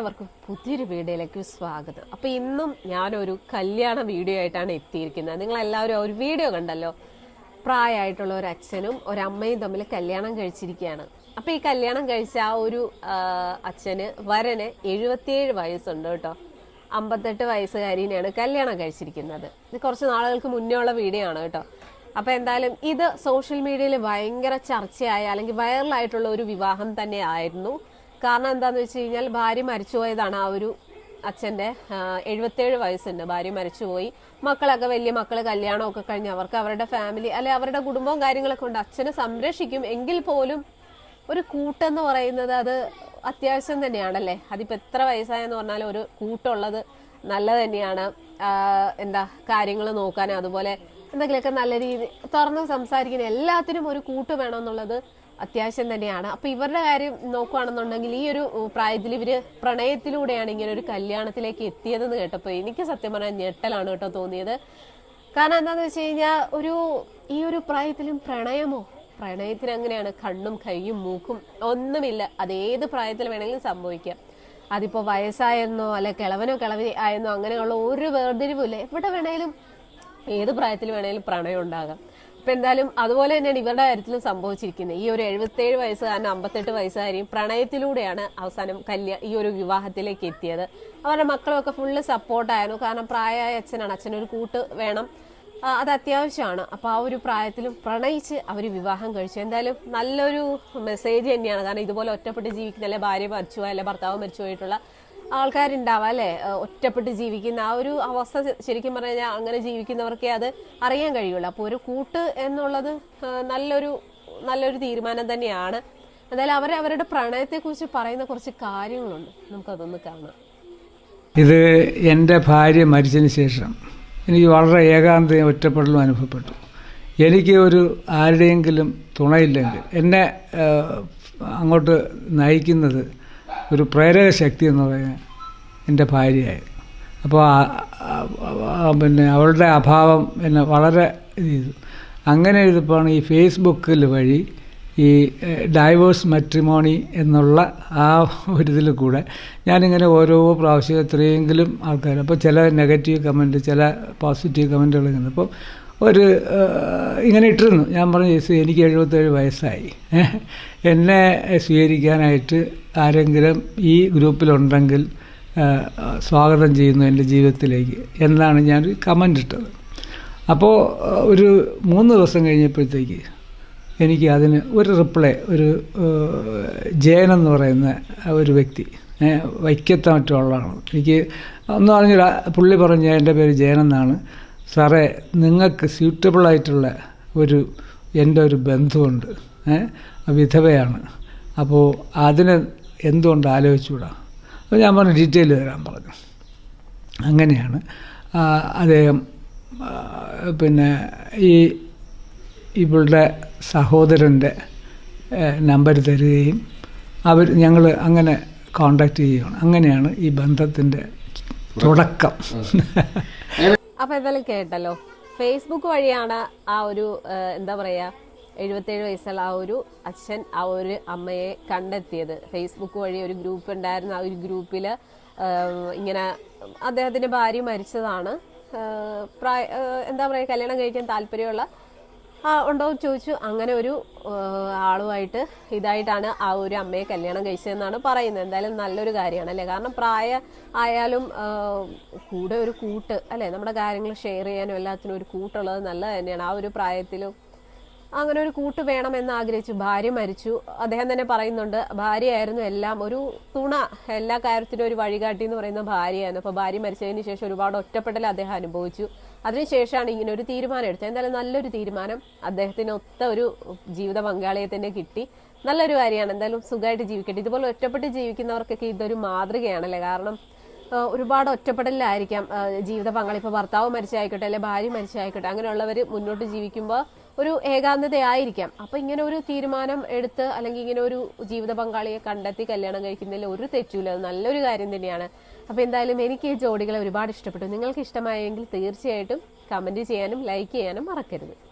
എല്ലാവർക്കും പുതിയൊരു വീഡിയോയിലേക്ക് സ്വാഗതം. അപ്പൊ ഇന്നും ഞാനൊരു കല്യാണ വീഡിയോ ആയിട്ടാണ് എത്തിയിരിക്കുന്നത്. നിങ്ങൾ എല്ലാവരും ഒരു വീഡിയോ കണ്ടല്ലോ? പ്രായമായിട്ടുള്ള ഒരു അച്ഛനും ഒരു അമ്മയും തമ്മിൽ കല്യാണം കഴിച്ചിരിക്കുകയാണ്. അപ്പൊ ഈ കല്യാണം കഴിച്ച ആ ഒരു അച്ഛന് വരന് എഴുപത്തിയേഴ് വയസ്സുണ്ട് കേട്ടോ. അമ്പത്തെട്ട് വയസ്സുകാരിനെയാണ് കല്യാണം കഴിച്ചിരിക്കുന്നത്. ഇത് കുറച്ച് നാളുകൾക്ക് മുന്നേ ഉള്ള വീഡിയോ ആണ് കേട്ടോ. അപ്പൊ എന്തായാലും ഇത് സോഷ്യൽ മീഡിയയിൽ ഭയങ്കര ചർച്ചയായ അല്ലെങ്കിൽ വൈറലായിട്ടുള്ള ഒരു വിവാഹം തന്നെ ആയിരുന്നു. കാരണം എന്താന്ന് വെച്ച് കഴിഞ്ഞാൽ ഭാര്യ മരിച്ചുപോയതാണ് ആ ഒരു അച്ഛന്റെ എഴുപത്തേഴ് വയസ്സുണ്ട്. ഭാര്യ മരിച്ചുപോയി. മക്കളൊക്കെ വലിയ മക്കൾ കല്യാണമൊക്കെ കഴിഞ്ഞ് അവർക്ക് അവരുടെ ഫാമിലി അല്ലെ അവരുടെ കുടുംബവും കാര്യങ്ങളൊക്കെ ഉണ്ട്. അച്ഛനെ സംരക്ഷിക്കും. എങ്കിൽ പോലും ഒരു കൂട്ടെന്ന് പറയുന്നത് അത് അത്യാവശ്യം തന്നെയാണല്ലേ? അതിപ്പോ എത്ര വയസ്സായെന്ന് പറഞ്ഞാലും ഒരു കൂട്ടുള്ളത് നല്ല തന്നെയാണ്. എന്താ കാര്യങ്ങൾ നോക്കാൻ. അതുപോലെ എന്തെങ്കിലുമൊക്കെ നല്ല രീതി തുറന്ന് സംസാരിക്കുന്ന എല്ലാത്തിനും ഒരു കൂട്ട് വേണമെന്നുള്ളത് അത്യാവശ്യം തന്നെയാണ്. അപ്പൊ ഇവരുടെ കാര്യം നോക്കുകയാണെന്നുണ്ടെങ്കിൽ ഈ ഒരു പ്രായത്തിൽ ഇവർ പ്രണയത്തിലൂടെയാണ് ഇങ്ങനെ ഒരു കല്യാണത്തിലേക്ക് എത്തിയതെന്ന് കേട്ടപ്പോൾ എനിക്ക് സത്യം പറഞ്ഞാൽ ഞെട്ടലാണ് കേട്ടോ തോന്നിയത്. കാരണം എന്താന്ന് വെച്ച് കഴിഞ്ഞാൽ ഒരു ഈ ഒരു പ്രായത്തിലും പ്രണയമോ? പ്രണയത്തിന് അങ്ങനെയാണ് കണ്ണും കൈയും മൂക്കും ഒന്നുമില്ല. അത് ഏത് പ്രായത്തിൽ വേണമെങ്കിലും സംഭവിക്കാം. അതിപ്പോ വയസ്സായെന്നോ അല്ലെ കിളവനോ കിളവി ആയെന്നോ അങ്ങനെയുള്ള ഒരു വേർതിരിവില്ല എവിടെ വേണേലും ഏത് പ്രായത്തിൽ വേണേലും പ്രണയം ഉണ്ടാകാം. അപ്പൊ എന്തായാലും അതുപോലെ തന്നെയാണ് ഇവരുടെ കാര്യത്തിലും സംഭവിച്ചിരിക്കുന്നത്. ഈ ഒരു എഴുപത്തേഴ് വയസ്സുകാരനും അമ്പത്തെട്ട് വയസ്സുകാരെയും പ്രണയത്തിലൂടെയാണ് അവസാനം കല്യാ ഈ ഒരു വിവാഹത്തിലേക്ക് എത്തിയത്. അവരുടെ മക്കളൊക്കെ ഫുള്ള് സപ്പോർട്ടായിരുന്നു കാരണം പ്രായമായ അച്ഛനാണ്. അച്ഛനൊരു കൂട്ട് വേണം. അത് അത്യാവശ്യമാണ്. അപ്പൊ ആ ഒരു പ്രായത്തിലും പ്രണയിച്ച് അവർ വിവാഹം കഴിച്ചു. എന്തായാലും നല്ലൊരു മെസ്സേജ് തന്നെയാണ്. കാരണം ഇതുപോലെ ഒറ്റപ്പെട്ട് ജീവിക്കുന്ന അല്ലെ ഭാര്യ മരിച്ചു അല്ലെ ഭർത്താവ് മരിച്ചു പോയിട്ടുള്ള ആൾക്കാരുണ്ടാവാം അല്ലെ? ഒറ്റപ്പെട്ട് ജീവിക്കുന്ന ആ ഒരു അവസ്ഥ ശരിക്കും പറഞ്ഞു അങ്ങനെ ജീവിക്കുന്നവർക്കേ അത് അറിയാൻ കഴിയുള്ളൂ. അപ്പോൾ ഒരു കൂട്ട് എന്നുള്ളത് നല്ലൊരു നല്ലൊരു തീരുമാനം തന്നെയാണ്. എന്തായാലും അവർ അവരുടെ പ്രണയത്തെക്കുറിച്ച് പറയുന്ന കുറച്ച് കാര്യങ്ങളുണ്ട്. നമുക്കതൊന്ന് കാണാം. ഇത് എന്റെ ഭാര്യ മരിച്ചതിന് ശേഷം എനിക്ക് വളരെ ഏകാന്തയും ഒറ്റപ്പെടലും അനുഭവപ്പെട്ടു. എനിക്ക് ഒരു ആരുടെയെങ്കിലും തുണയില്ലെങ്കിൽ എന്നെ അങ്ങോട്ട് നയിക്കുന്നത് ഒരു പ്രേരക ശക്തി എന്ന് പറയുന്നത് എന്റെ ഭാര്യയായി. അപ്പോൾ പിന്നെ അവളുടെ അഭാവം എന്നെ വളരെ ഇത് ചെയ്തു. അങ്ങനെ ഇതിപ്പോൾ ഈ ഫേസ്ബുക്കിൽ വഴി ഈ ഡൈവേഴ്സ് മട്രിമോണി എന്നുള്ള ആ ഒരിതിൽ കൂടെ ഞാനിങ്ങനെ ഓരോ പ്രാവശ്യം എത്രയെങ്കിലും ആൾക്കാർ അപ്പോൾ ചില നെഗറ്റീവ് കമന്റ് ചില പോസിറ്റീവ് കമന്റുകൾ ഇങ്ങനെ. അപ്പോൾ ഒരു ഇങ്ങനെ ഇട്ടിരുന്നു. ഞാൻ പറഞ്ഞു ചേച്ചി എനിക്ക് എഴുപത്തേഴ് വയസ്സായി. എന്നെ സ്വീകരിക്കാനായിട്ട് ആരെങ്കിലും ഈ ഗ്രൂപ്പിലുണ്ടെങ്കിൽ സ്വാഗതം ചെയ്യുന്നു എന്റെ ജീവിതത്തിലേക്ക് എന്നാണ് ഞാനൊരു കമന്റ് ഇട്ടത്. അപ്പോൾ ഒരു മൂന്ന് ദിവസം കഴിഞ്ഞപ്പോഴത്തേക്ക് എനിക്ക് അതിന് ഒരു റിപ്ലൈ ഒരു ജയൻ എന്ന് പറയുന്ന ഒരു വ്യക്തി വൈക്കത്തെ എനിക്ക് ഒന്ന് പറഞ്ഞില്ല പുള്ളി പറഞ്ഞ എന്റെ പേര് ജയൻ എന്നാണ്. സാറേ നിങ്ങൾക്ക് സ്യൂട്ടബിൾ ആയിട്ടുള്ള ഒരു എന്റെ ഒരു ബന്ധുവുണ്ട്. വിധവയാണ്. അപ്പോൾ അതിനെ എന്തുകൊണ്ട് ആലോചിച്ചുകൂടാ? അപ്പോൾ ഞാൻ പറഞ്ഞു ഡീറ്റെയിൽ തരാൻ പറഞ്ഞു. അങ്ങനെയാണ്. അദ്ദേഹം പിന്നെ ഈ ഇവളുടെ സഹോദരന്റെ നമ്പർ തരികയും അവർ ഞങ്ങൾ അങ്ങനെ കോണ്ടാക്ട് ചെയ്യുകയാണ്. അങ്ങനെയാണ് ഈ ബന്ധത്തിന്റെ തുടക്കം. അപ്പൊ എന്തായാലും കേട്ടല്ലോ. ഫേസ്ബുക്ക് വഴിയാണ് ആ ഒരു എന്താ പറയാ എഴുപത്തേഴ് വയസ്സുള്ള ആ ഒരു അച്ഛൻ ആ ഒരു അമ്മയെ കണ്ടെത്തിയത്. ഫേസ്ബുക്ക് വഴി ഒരു ഗ്രൂപ്പ് ഉണ്ടായിരുന്നു. ആ ഒരു ഗ്രൂപ്പിൽ ഇങ്ങനെ അദ്ദേഹത്തിന്റെ ഭാര്യ മരിച്ചതാണ്. പ്രായ എന്താ പറയാ കല്യാണം കഴിക്കാൻ താല്പര്യമുള്ള ഉണ്ടോ എന്ന് ചോദിച്ചു. അങ്ങനെ ഒരു ആളുമായിട്ട് ഇതായിട്ടാണ് ആ ഒരു അമ്മയെ കല്യാണം കഴിച്ചതെന്നാണ് പറയുന്നത്. എന്തായാലും നല്ലൊരു കാര്യമാണ് അല്ലേ? കാരണം പ്രായ ആയാലും കൂടെ ഒരു കൂട്ട് അല്ലേ? നമ്മുടെ കാര്യങ്ങൾ ഷെയർ ചെയ്യാനും എല്ലാത്തിനും ഒരു കൂട്ടുള്ളത് നല്ലത് തന്നെയാണ്. ആ ഒരു പ്രായത്തിലും അങ്ങനെ ഒരു കൂട്ട് വേണമെന്ന് ആഗ്രഹിച്ചു. ഭാര്യ മരിച്ചു. അദ്ദേഹം തന്നെ പറയുന്നുണ്ട് ഭാര്യയായിരുന്നു എല്ലാം ഒരു തുണ. എല്ലാ കാര്യത്തിനും ഒരു വഴികാട്ടി എന്ന് പറയുന്ന ഭാര്യയായിരുന്നു. അപ്പോൾ ഭാര്യ മരിച്ചതിന് ശേഷം ഒരുപാട് ഒറ്റപ്പെടൽ അദ്ദേഹം അനുഭവിച്ചു. അതിനുശേഷമാണ് ഇങ്ങനെ ഒരു തീരുമാനം എടുത്തത്. എന്തായാലും നല്ലൊരു തീരുമാനം. അദ്ദേഹത്തിന് ഒത്ത ഒരു ജീവിത പങ്കാളിയെ തന്നെ കിട്ടി. നല്ലൊരു കാര്യമാണ്. എന്തായാലും സുഖമായിട്ട് ജീവിക്കട്ടെ. ഇതുപോലെ ഒറ്റപ്പെട്ട് ജീവിക്കുന്നവർക്കൊക്കെ ഇതൊരു മാതൃകയാണല്ലേ? കാരണം ഒരുപാട് ഒറ്റപ്പെടലിലായിരിക്കാം ജീവിത പങ്കാളി. ഇപ്പോൾ ഭർത്താവ് മരിച്ചായിക്കോട്ടെ അല്ലെ ഭാര്യ മരിച്ചായിക്കോട്ടെ അങ്ങനെയുള്ളവർ മുന്നോട്ട് ജീവിക്കുമ്പോൾ ഒരു ഏകാന്തതയായിരിക്കാം. അപ്പൊ ഇങ്ങനെ ഒരു തീരുമാനം എടുത്ത് അല്ലെങ്കിൽ ഇങ്ങനെ ഒരു ജീവിത പങ്കാളിയെ കണ്ടെത്തി കല്യാണം കഴിക്കുന്നതിൽ ഒരു തെറ്റുമില്ല. അത് നല്ലൊരു കാര്യം തന്നെയാണ്. അപ്പൊ എന്തായാലും എനിക്ക് ഈ ജോഡികളെ ഒരുപാട് ഇഷ്ടപ്പെട്ടു. നിങ്ങൾക്ക് ഇഷ്ടമായെങ്കിൽ തീർച്ചയായിട്ടും കമന്റ് ചെയ്യാനും ലൈക്ക് ചെയ്യാനും മറക്കരുത്.